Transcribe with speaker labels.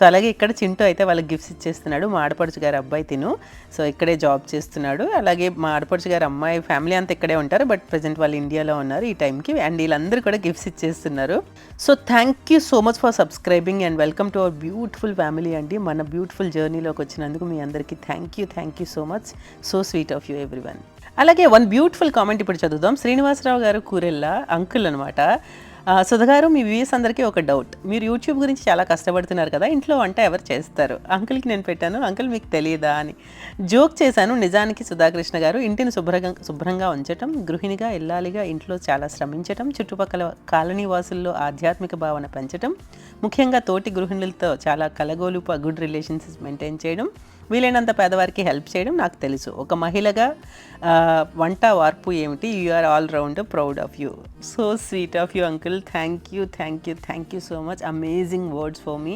Speaker 1: So అలాగే ఇక్కడ చింటూ అయితే వాళ్ళకి గిఫ్ట్స్ ఇచ్చేస్తున్నాడు. మా ఆడపడుచు గారి అబ్బాయి తిను. సో ఇక్కడే జాబ్ చేస్తున్నాడు. అలాగే మా ఆడపడుచు గారి అమ్మాయి ఫ్యామిలీ అంతా ఇక్కడే ఉంటారు. బట్ ప్రజెంట్ వాళ్ళు ఇండియాలో ఉన్నారు ఈ టైంకి అండ్ వీళ్ళందరూ కూడా గిఫ్ట్స్ ఇచ్చేస్తున్నారు. So thank you so much for subscribing and welcome to our beautiful family అండి. మన బ్యూటిఫుల్ జర్నీలోకి వచ్చినందుకు మీ అందరికీ thank you thank you so much so sweet of you everyone అలాగే వన్ బ్యూటిఫుల్ కామెంట్ ఇప్పుడు చదువుదాం. శ్రీనివాసరావు గారు కూరెల్లా అంకుల్ అనమాట సుధగారు మీ వ్యూస్ అందరికీ ఒక డౌట్. మీరు యూట్యూబ్ గురించి చాలా కష్టపడుతున్నారు కదా ఇంట్లో వంట ఎవరు చేస్తారు? అంకుల్కి నేను పెట్టాను అంకుల్ మీకు తెలియదా అని. జోక్ చేశాను నిజానికి సుధాకృష్ణ గారు ఇంటిని శుభ్రంగా శుభ్రంగా ఉంచటం గృహిణిగా ఇల్లాలిగా ఇంట్లో చాలా శ్రమించటం చుట్టుపక్కల కాలనీ వాసుల్లో ఆధ్యాత్మిక భావన పెంచటం ముఖ్యంగా తోటి గృహిణులతో చాలా కలగోలుపు గుడ్ రిలేషన్స్ మెయింటైన్ చేయడం వీలైనంత పేదవారికి హెల్ప్ చేయడం నాకు తెలుసు. ఒక మహిళగా వంట వార్పు ఏమిటి? You are all round proud of you so sweet of you uncle thank you thank you thank you so much amazing words for me